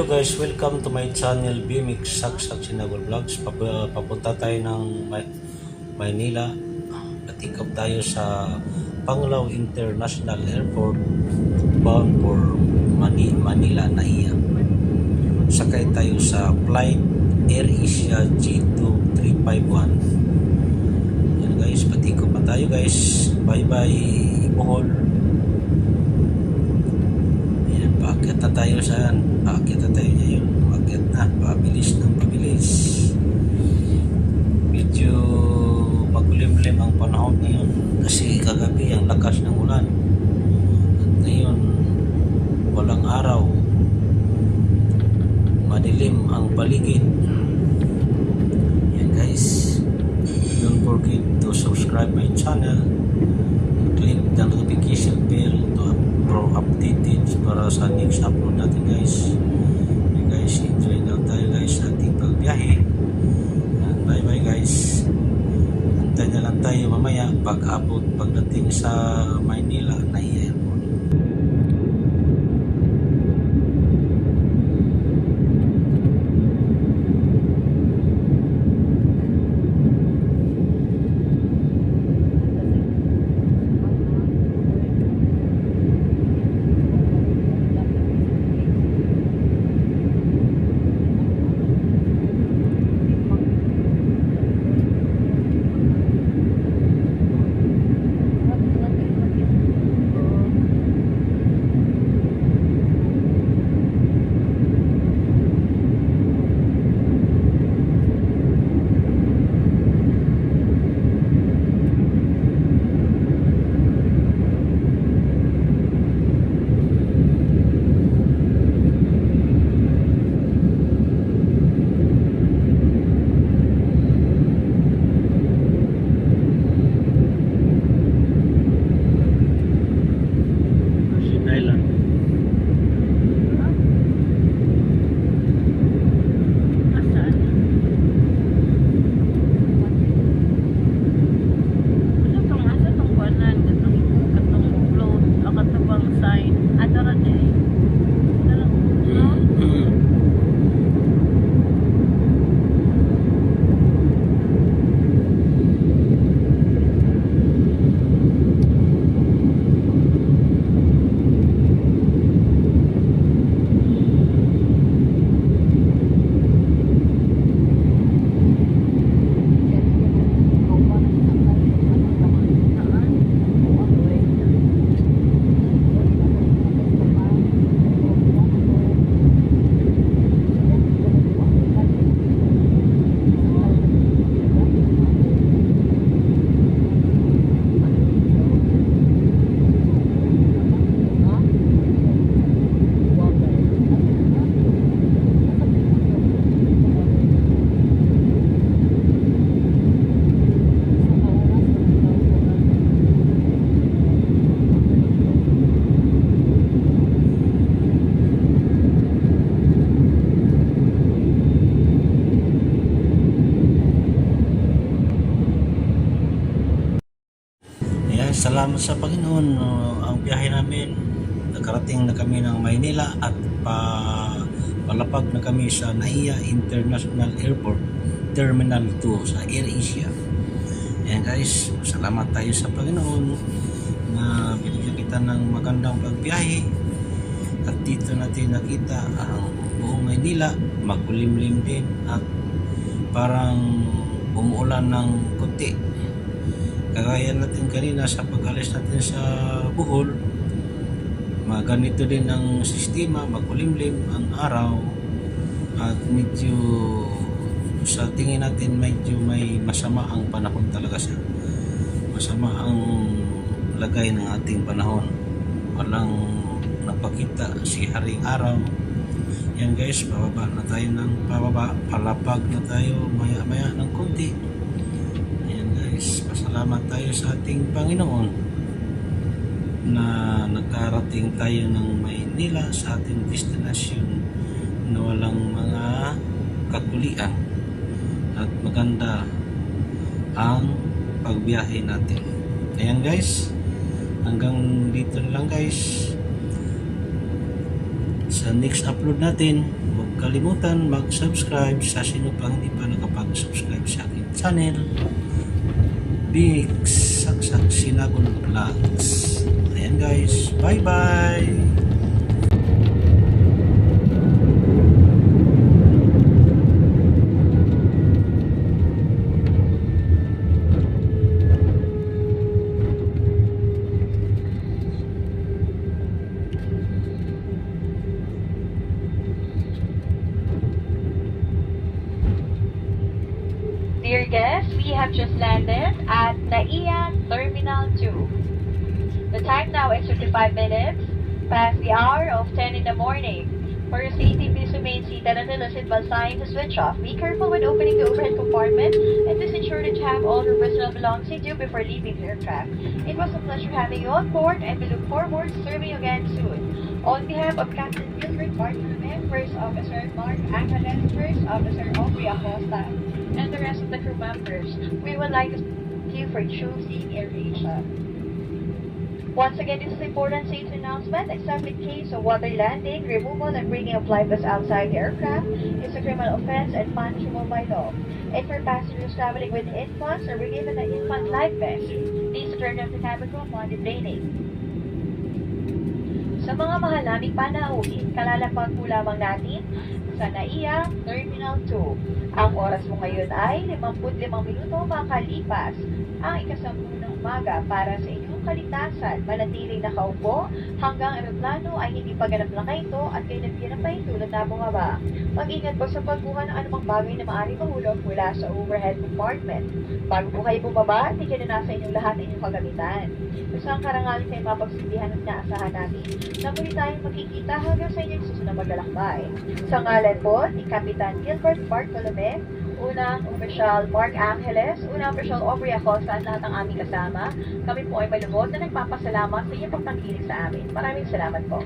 Hello guys, welcome to my channel BMX Saksak Sinagol Vlogs. Pap- papunta tayo ng May- Maynila. Tayo sa Panglao International Airport bound for Mani- Manila, Naiya. Sakay tayo sa flight Air Asia G2351. Yan guys, patikop pa tayo guys. Bye bye Bohol. Ayan, paakyat na tayo saan? Paakyat na tayo ngayon. Paakyat na, pabilis ng pabilis. Medyo makulimlim ang panahon ngayon kasi kagabi ang lakas ng ulan. At ngayon, walang araw. Madilim ang paligid. Yan guys. Don't forget to subscribe my channel pro updated para sa next upload natin guys. Okay guys enjoy na tayo guys sa ating pagbiyahe. Bye bye guys. Antay na lang tayo mamaya pag abot pagdating sa Maynila na airport sa Panginoon. Uh, ang biyahe namin, nakarating na kami ng Maynila at pa, palapag na kami sa NAIA International Airport, Terminal 2 sa AirAsia. Ayan guys, salamat tayo sa Panginoon na binigyan kita ng magandang pagbiyahe at dito natin nakita ang buong Maynila, makulimlim din at parang umuulan ng kunti kagaya natin kanina sa pag-alis natin sa Bohol maganito din ang sistema makulimlim ang araw. At medyo sa tingin natin medyo may masama ang panahon talaga siya. Masama ang lagay ng ating panahon. Walang napakita si Haring Araw. Yan guys pababa na tayo ng pababa. Palapag na tayo maya maya ng konti. Ayan guys, pasalamat tayo sa ating Panginoon na nakarating tayo ng Maynila sa ating destinasyon na walang mga kakulian at maganda ang pagbiyahe natin. Ayan guys, hanggang dito lang guys. sa next upload natin. Huwag kalimutan mag-subscribe sa sino pang hindi pa nakapag-subscribe sa aking channel. Big Saksak Sinagon Vlogs. Ayan guys. Bye-bye! Dear guests, we have just landed at Naiya Terminal 2. The time now is 55 minutes past the hour of 10 in the morning. For your safety, please remain seated until the seatbelt sign is switched off. Be careful when opening the overhead compartment and please ensure that you have all your personal belongings with you before leaving the aircraft. It was a pleasure having you on board and we look forward to serving you again soon. On behalf of Captain Gilbert Bartolome, First Officer Mark Angeles, First Officer Aubrey Acosta, and the rest of the crew members, we would like to thank you for choosing AirAsia. Once again, this is important safety announcement. Except in case of water landing, removal and bringing of life outside the aircraft is a criminal offense and punishable by law. And for passengers traveling with infants or were given an infant life vest, please return them to cabin room while deplaning. Sa mga mahal naming panauhin, kalalapag po lamang natin sa NAIA Terminal 2. Ang oras mo ngayon ay 55 minuto makalipas. Ang ikasampu ng umaga para sa inyong kaligtasan. Manatiling nakaupo hanggang aeroplano ay hindi pa ganap lang ito at kayo nabigyan ng pahintulot na bumaba. Mag-ingat po sa pagkuha ng anumang bagay na maaaring mahulog mula sa overhead compartment. Bago po kayo bumaba, tigyan na nasa inyong lahat ng inyong kagamitan. Isang karangalan kayo mapagsilbihan at naasahan natin na muli tayong magkikita hanggang sa inyong susunod na maglalakbay. Sa ngalan po ni Kapitan Gilbert Bartolome, unang official Mark Angeles, unang official Aubrey Acosta at lahat ng aming kasama, kami po ay malubos na nagpapasalamat sa inyong pagtangkilik sa amin. Maraming salamat po.